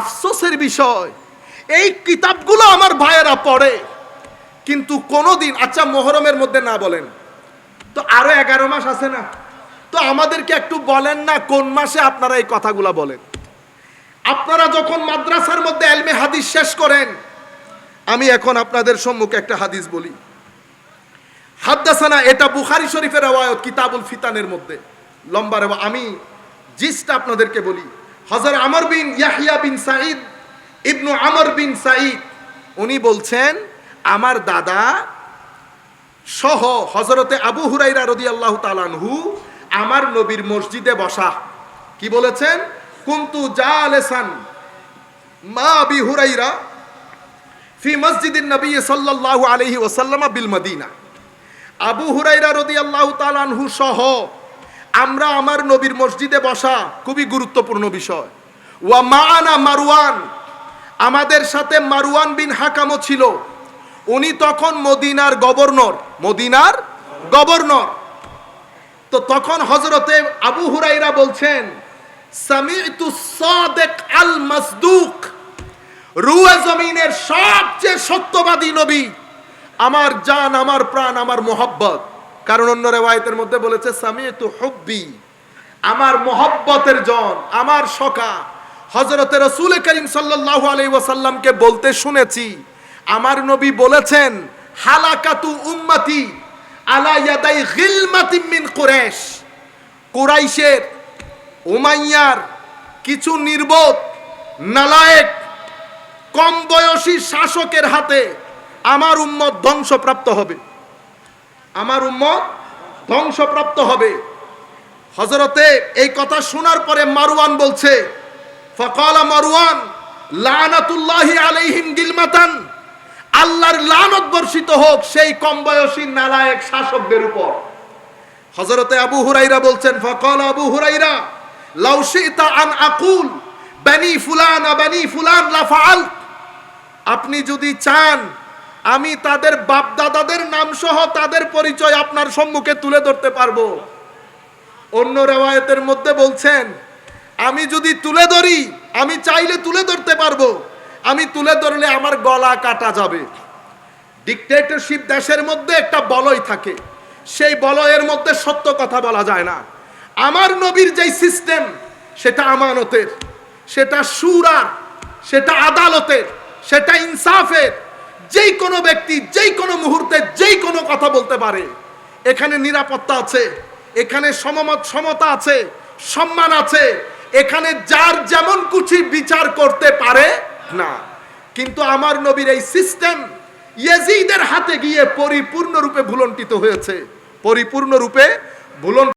আফসোসের বিষয়, এই কিতাবগুলো আমার ভাইয়েরা পড়ে, কিন্তু কোনোদিন আচ্ছা মোহরমের মধ্যে না বলেন, তো আরও এগারো মাস আছে না, তো আমাদেরকে একটু বলেন না কোন মাসে আপনারা এই কথাগুলো বলেন। আপনারা যখন মাদ্রাসার মধ্যে এলমে হাদিস শেষ করেন, আমি এখন আপনাদের সম্মুখে একটা হাদিস বলি। হাদ্দাসানা, এটা বুখারি শরীফের আওয়ায়ত কিতাবুল ফিতানের মধ্যে, লম্বা রেওয়া আমি জিসটা আপনাদেরকে বলি হজর আমর বিন ইয়াহিয়া বিন সাঈদ, ইবনু আমর বিন সাঈদ, উনি বলছেন, আমার দাদা সহ হজরতে আবু হুরাইরা রদি আল্লাহ তালানহু আমার নবীর মসজিদে বসা। কি বলেছেন? কুন্তু যা আলেসান মা আবি হুরাইরা ফি মসজিদিন নবী সাল্লাল্লাহু আলাইহি ওয়াসাল্লাম বিল মদিনা। আবু হুরাইরা রাদিয়াল্লাহু তাআলা আনহু সহ আমরা আমার নবীর মসজিদে বসা খুবই গুরুত্বপূর্ণ বিষয়। ওয়া মাআনা মারওয়ান, আমাদের সাথে মারওয়ান বিন হাকামও ছিল। উনি তখন মদিনার গভর্নর মদিনার গভর্নর। তো তখন হজরতে আবু হুরাইরা বলছেন আল মাসদুক জমিনের সবচেয়ে সত্যবাদী নবী। আমার জান, আমার প্রাণ, আমার মোহব্বত। কারণ অন্য রেওয়ায়তের মধ্যে বলেছে সামিয়তু হুব্বি, আমার মোহব্বতের জন, আমার সখা হজরতে রসুল করিম সাল্লাল্লাহু আলাইহি ওয়াসাল্লামকে বলতে শুনেছি, আমার নবী বলেছেন, হালাকাতু উম্মতি আলা ইয়াদাই গিলমাতিম মিন কুরাইশ, কুরাইশের উমাইয়ার কিছু নির্বোধ, নালায়েক, কম বয়সী শাসকের হাতে আমার উম্মত ধ্বংসপ্রাপ্ত হবে। আমার উম্মত ধ্বংসপ্রাপ্ত হবে। হজরতে এই কথা শোনার পরে মারুয়ান বলছে, ফকালা মারওয়ান, লানাতুল্লাহি আলাইহিম গিলমাতান, আল্লাহর লানত বর্ষিত হোক সেই কম বয়সী নালায়েক শাসকদের উপর। হজরতে আবু হুরাইরা বলছেন, ফকাল আবু হুরাইরা লাউশিতা আন আকুল, বানি ফুলান বানি ফুলান লাফাল আপনি যদি চান আমি তাদের বাপ দাদাদের নাম সহ তাদের পরিচয় আপনার সম্মুখে তুলে ধরতে পারব। অন্য রেওয়ায়তের মধ্যে বলছেন, আমি যদি তুলে ধরি, আমি চাইলে তুলে ধরতে পারব। আমি তুলে ধরলে আমার গলা কাটা যাবে। ডিকটেটরশিপ দেশের মধ্যে একটা বলয় থাকে। সেই বলয়ের মধ্যে সত্য কথা বলা যায় না। আমার নবীর যেই সিস্টেম সেটা আমানতের, সেটা সুরার, সেটা আদালতের, সেটা ইনসাফের যেই কোনো ব্যক্তি যেই কোনো মুহূর্তে যেই কোনো কথা বলতে পারে। এখানে নিরাপত্তা আছে, এখানে সমমত, সমতা আছে, সম্মান আছে, এখানে যার যেমন কুচি বিচার করতে পারে না। কিন্তু আমার নবীর এই সিস্টেম ইয়েজিদের হাতে গিয়ে পরিপূর্ণরূপে ভুলন্টিত হয়েছে। পরিপূর্ণরূপে ভুলন